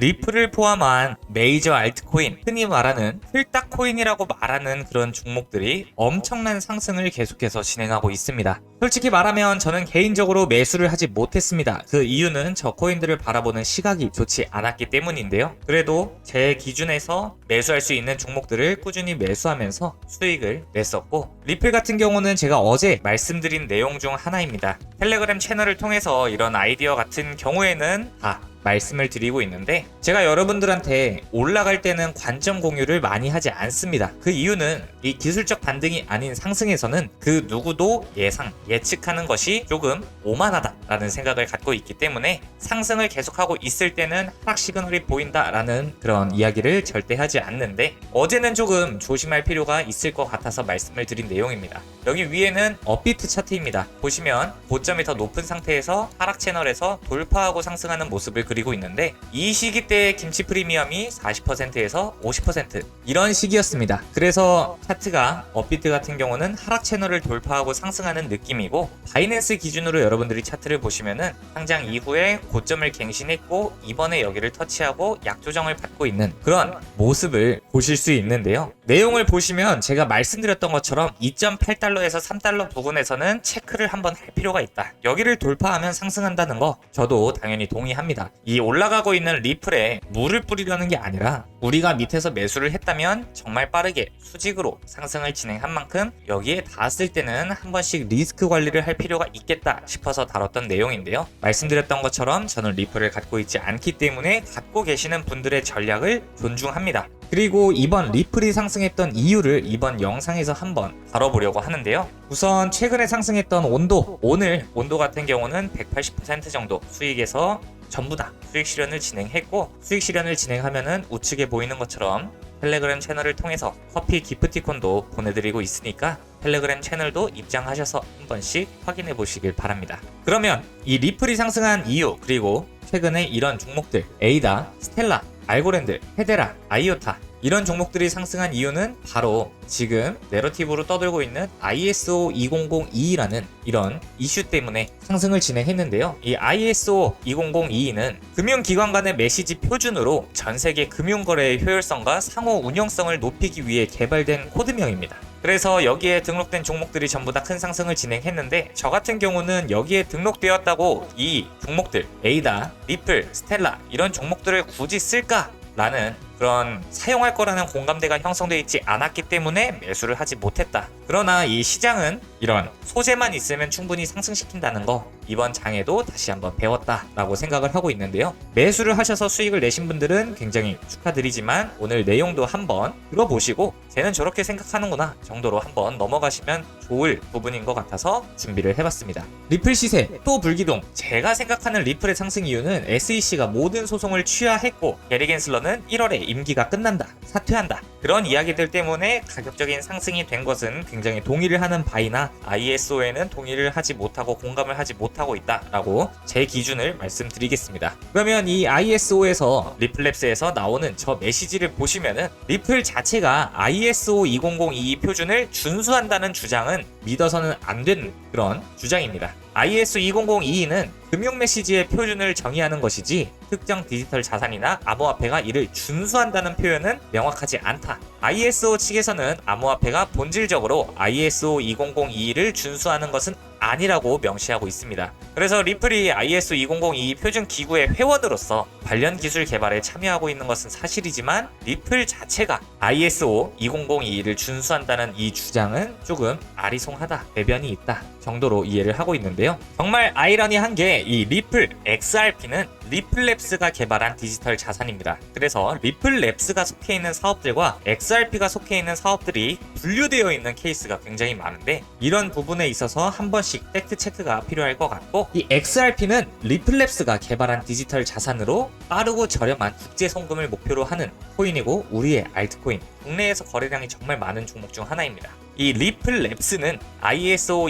리플을 포함한 메이저 알트코인, 흔히 말하는 틀딱 코인이라고 말하는 그런 종목들이 엄청난 상승을 계속해서 진행하고 있습니다. 솔직히 말하면 저는 개인적으로 매수를 하지 못했습니다. 그 이유는 저 코인들을 바라보는 시각이 좋지 않았기 때문인데요. 그래도 제 기준에서 매수할 수 있는 종목들을 꾸준히 매수하면서 수익을 냈었고 리플 같은 경우는 제가 어제 말씀드린 내용 중 하나입니다. 텔레그램 채널을 통해서 이런 아이디어 같은 경우에는 다 말씀을 드리고 있는데 제가 여러분들한테 올라갈 때는 관점 공유를 많이 하지 않습니다. 그 이유는 이 기술적 반등이 아닌 상승에서는 그 누구도 예상, 예측하는 것이 조금 오만하다라는 생각을 갖고 있기 때문에 상승을 계속하고 있을 때는 하락 시그널이 보인다라는 그런 이야기를 절대 하지 않는데 어제는 조금 조심할 필요가 있을 것 같아서 말씀을 드린 내용입니다. 여기 위에는 업비트 차트입니다. 보시면 고점이 더 높은 상태에서 하락 채널에서 돌파하고 상승하는 모습을 그리 고 있는데 이 시기 때 김치 프리미엄이 40%에서 50% 이런 시기였습니다. 그래서 차트가 업비트 같은 경우는 하락 채널을 돌파하고 상승하는 느낌이고 바이낸스 기준으로 여러분들이 차트를 보시면은 상장 이후에 고점을 갱신했고 이번에 여기를 터치하고 약조정을 받고 있는 그런 모습을 보실 수 있는데요. 내용을 보시면 제가 말씀드렸던 것처럼 2.8달러에서 3달러 부근에서는 체크를 한번 할 필요가 있다. 여기를 돌파하면 상승한다는 거 저도 당연히 동의합니다. 이 올라가고 있는 리플에 물을 뿌리려는 게 아니라 우리가 밑에서 매수를 했다면 정말 빠르게 수직으로 상승을 진행한 만큼 여기에 닿았을 때는 한 번씩 리스크 관리를 할 필요가 있겠다 싶어서 다뤘던 내용인데요. 말씀드렸던 것처럼 저는 리플을 갖고 있지 않기 때문에 갖고 계시는 분들의 전략을 존중합니다. 그리고 이번 리플이 상승했던 이유를 이번 영상에서 한번 다뤄보려고 하는데요. 우선 최근에 상승했던 온도, 오늘 온도 같은 경우는 180% 정도 수익에서 전부 다 수익 실현을 진행했고 수익 실현을 진행하면은 우측에 보이는 것처럼 텔레그램 채널을 통해서 커피 기프티콘도 보내드리고 있으니까 텔레그램 채널도 입장하셔서 한 번씩 확인해 보시길 바랍니다. 그러면 이 리플이 상승한 이유 그리고 최근에 이런 종목들 에이다, 스텔라, 알고랜드, 헤데라, 아이오타 이런 종목들이 상승한 이유는 바로 지금 내러티브로 떠들고 있는 ISO 2002라는 이런 이슈 때문에 상승을 진행했는데요. 이 ISO 2002는 금융기관 간의 메시지 표준으로 전 세계 금융거래의 효율성과 상호 운영성을 높이기 위해 개발된 코드명입니다. 그래서 여기에 등록된 종목들이 전부 다 큰 상승을 진행했는데 저 같은 경우는 여기에 등록되었다고 이 종목들 에이다, 리플, 스텔라 이런 종목들을 굳이 쓸까? 라는 그런 사용할 거라는 공감대가 형성되어 있지 않았기 때문에 매수를 하지 못했다. 그러나 이 시장은 이런 소재만 있으면 충분히 상승시킨다는 거 이번 장에도 다시 한번 배웠다라고 생각을 하고 있는데요. 매수를 하셔서 수익을 내신 분들은 굉장히 축하드리지만 오늘 내용도 한번 들어보시고 쟤는 저렇게 생각하는구나 정도로 한번 넘어가시면 좋을 부분인 것 같아서 준비를 해봤습니다. 리플 시세 또 불기동 제가 생각하는 리플의 상승 이유는 SEC가 모든 소송을 취하했고 게리 겐슬러는 1월에 임기가 끝난다 사퇴한다 그런 이야기들 때문에 가격적인 상승이 된 것은 굉장히 동의를 하는 바이나 ISO에는 동의를 하지 못하고 공감을 하지 못하고 있다라고 제 기준을 말씀드리겠습니다. 그러면 이 ISO에서 리플랩스에서 나오는 저 메시지를 보시면은 리플 자체가 ISO 20022 표준을 준수한다는 주장은 믿어서는 안 되는 그런 주장입니다. ISO 2002는 금융 메시지의 표준을 정의하는 것이지 특정 디지털 자산이나 암호화폐가 이를 준수한다는 표현은 명확하지 않다. ISO 측에서는 암호화폐가 본질적으로 ISO 2002를 준수하는 것은 아니라고 명시하고 있습니다. 그래서 리플이 ISO 2002 표준 기구의 회원으로서 관련 기술 개발에 참여하고 있는 것은 사실이지만 리플 자체가 ISO 2002를 준수한다는 이 주장은 조금 아리송 하다, 배변이 있다 정도로 이해를 하고 있는데요. 정말 아이러니한 게 이 리플 XRP는 리플랩스가 개발한 디지털 자산입니다. 그래서 리플랩스가 속해 있는 사업들과 XRP가 속해 있는 사업들이 분류되어 있는 케이스가 굉장히 많은데 이런 부분에 있어서 한 번씩 팩트 체크가 필요할 것 같고 이 XRP는 리플랩스가 개발한 디지털 자산으로 빠르고 저렴한 국제 송금을 목표로 하는 코인이고 우리의 알트코인 국내에서 거래량이 정말 많은 종목 중 하나입니다. 이 리플랩스는 ISO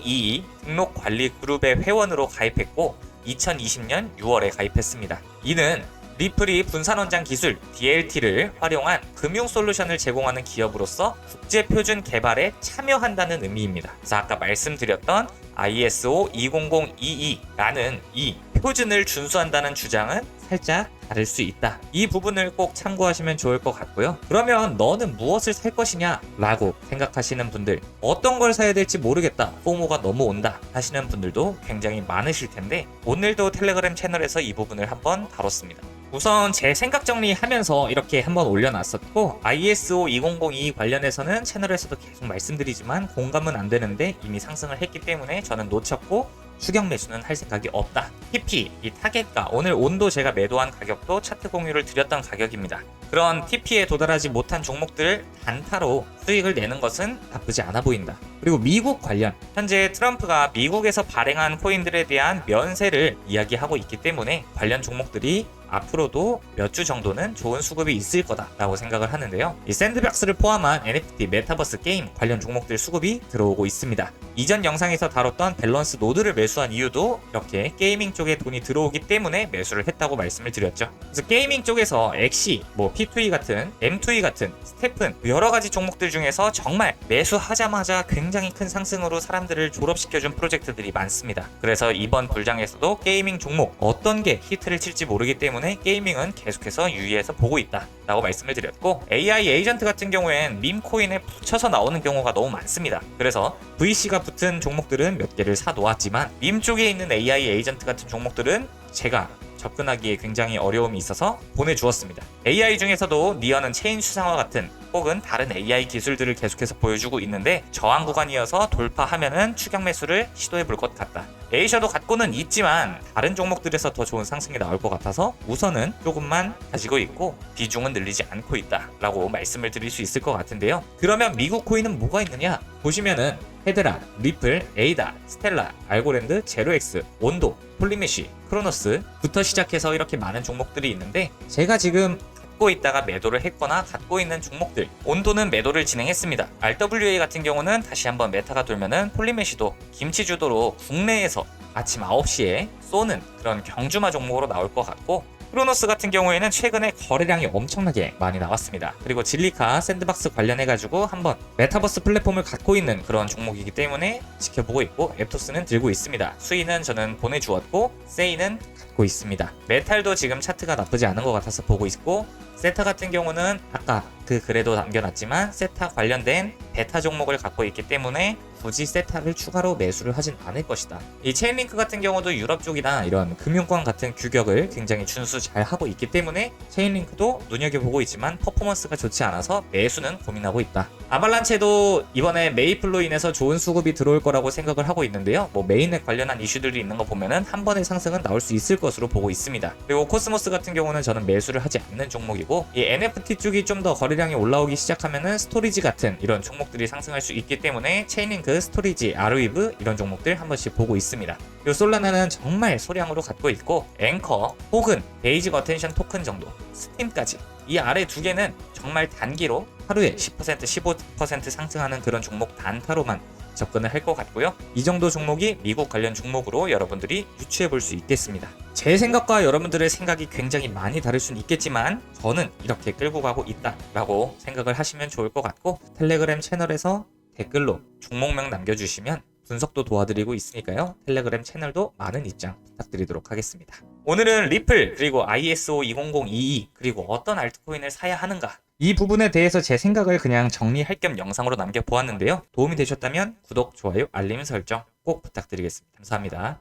20022 등록 관리 그룹의 회원으로 가입했고 2020년 6월에 가입했습니다. 이는 리플이 분산원장 기술 DLT를 활용한 금융 솔루션을 제공하는 기업으로서 국제 표준 개발에 참여한다는 의미입니다. 그래서 아까 말씀드렸던 ISO 20022라는 이 표준을 준수한다는 주장은 살짝 다를 수 있다. 이 부분을 꼭 참고하시면 좋을 것 같고요. 그러면 너는 무엇을 살 것이냐? 라고 생각하시는 분들, 어떤 걸 사야 될지 모르겠다. 포모가 너무 온다. 하시는 분들도 굉장히 많으실 텐데, 오늘도 텔레그램 채널에서 이 부분을 한번 다뤘습니다. 우선 제 생각 정리하면서 이렇게 한번 올려놨었고 ISO 2002 관련해서는 채널에서도 계속 말씀드리지만 공감은 안 되는데 이미 상승을 했기 때문에 저는 놓쳤고 추격 매수는 할 생각이 없다. TP, 이 타겟가 오늘 온도 제가 매도한 가격도 차트 공유를 드렸던 가격입니다. 그런 TP에 도달하지 못한 종목들을 단타로 수익을 내는 것은 나쁘지 않아 보인다. 그리고 미국 관련 현재 트럼프가 미국에서 발행한 코인들에 대한 면세를 이야기하고 있기 때문에 관련 종목들이 앞으로도 몇 주 정도는 좋은 수급이 있을 거다라고 생각을 하는데요. 이 샌드박스를 포함한 NFT, 메타버스 게임 관련 종목들 수급이 들어오고 있습니다. 이전 영상에서 다뤘던 밸런스 노드를 매수한 이유도 이렇게 게이밍 쪽에 돈이 들어오기 때문에 매수를 했다고 말씀을 드렸죠. 그래서 게이밍 쪽에서 엑시, 뭐 P2E 같은, M2E 같은, 스테픈 여러 가지 종목들 중에서 정말 매수하자마자 굉장히 큰 상승으로 사람들을 졸업시켜준 프로젝트들이 많습니다. 그래서 이번 불장에서도 게이밍 종목 어떤 게 히트를 칠지 모르기 때문에 게이밍은 계속해서 유의해서 보고 있다 라고 말씀을 드렸고 AI 에이전트 같은 경우엔 밈 코인에 붙여서 나오는 경우가 너무 많습니다. 그래서 VC가 붙은 종목들은 몇 개를 사 놓았지만 밈 쪽에 있는 AI 에이전트 같은 종목들은 제가 접근하기에 굉장히 어려움이 있어서 보내주었습니다. AI 중에서도 니어는 체인 수상화 같은 혹은 다른 AI 기술들을 계속해서 보여주고 있는데 저항 구간이어서 돌파하면은 추격 매수를 시도해 볼 것 같다. 에이셔도 갖고는 있지만 다른 종목들에서 더 좋은 상승이 나올 것 같아서 우선은 조금만 가지고 있고 비중은 늘리지 않고 있다라고 말씀을 드릴 수 있을 것 같은데요. 그러면 미국 코인은 뭐가 있느냐? 보시면은 헤드라, 리플, 에이다, 스텔라, 알고랜드, 제로엑스, 온도, 폴리메시, 크로노스부터 시작해서 이렇게 많은 종목들이 있는데 제가 지금 갖고 있다가 매도를 했거나 갖고 있는 종목들 온도는 매도를 진행했습니다. RWA 같은 경우는 다시 한번 메타가 돌면은 폴리메시도 김치 주도로 국내에서 아침 9시에 쏘는 그런 경주마 종목으로 나올 것 같고 크로노스 같은 경우에는 최근에 거래량이 엄청나게 많이 나왔습니다. 그리고 진리카 샌드박스 관련해가지고 한번 메타버스 플랫폼을 갖고 있는 그런 종목이기 때문에 지켜보고 있고 앱토스는 들고 있습니다. 수위는 저는 보내주었고 세이는 갖고 있습니다. 메탈도 지금 차트가 나쁘지 않은 것 같아서 보고 있고 세타 같은 경우는 아까 그 글에도 남겨놨지만 세타 관련된 베타 종목을 갖고 있기 때문에 굳이 세타를 추가로 매수를 하진 않을 것이다. 이 체인링크 같은 경우도 유럽 쪽이나 이런 금융권 같은 규격을 굉장히 준수 잘 하고 있기 때문에 체인링크도 눈여겨보고 있지만 퍼포먼스가 좋지 않아서 매수는 고민하고 있다. 아발란체도 이번에 메이플로 인해서 좋은 수급이 들어올 거라고 생각을 하고 있는데요. 뭐 메인에 관련한 이슈들이 있는 거 보면은 한 번의 상승은 나올 수 있을 것으로 보고 있습니다. 그리고 코스모스 같은 경우는 저는 매수를 하지 않는 종목이고 이 NFT 쪽이 좀 더 거래량이 올라오기 시작하면은 스토리지 같은 이런 종목들이 상승할 수 있기 때문에 체인링크, 스토리지, 아르위브 이런 종목들 한 번씩 보고 있습니다. 그리고 솔라나는 정말 소량으로 갖고 있고 앵커 혹은 베이직 어텐션 토큰 정도 스팀까지 이 아래 두 개는 정말 단기로 하루에 10% 15% 상승하는 그런 종목 단타로만 접근을 할 것 같고요. 이 정도 종목이 미국 관련 종목으로 여러분들이 유추해 볼 수 있겠습니다. 제 생각과 여러분들의 생각이 굉장히 많이 다를 수는 있겠지만 저는 이렇게 끌고 가고 있다라고 생각을 하시면 좋을 것 같고 텔레그램 채널에서 댓글로 종목명 남겨주시면 분석도 도와드리고 있으니까요. 텔레그램 채널도 많은 입장 부탁드리도록 하겠습니다. 오늘은 리플 그리고 ISO 20022 그리고 어떤 알트코인을 사야 하는가 이 부분에 대해서 제 생각을 그냥 정리할 겸 영상으로 남겨보았는데요. 도움이 되셨다면 구독, 좋아요, 알림 설정 꼭 부탁드리겠습니다. 감사합니다.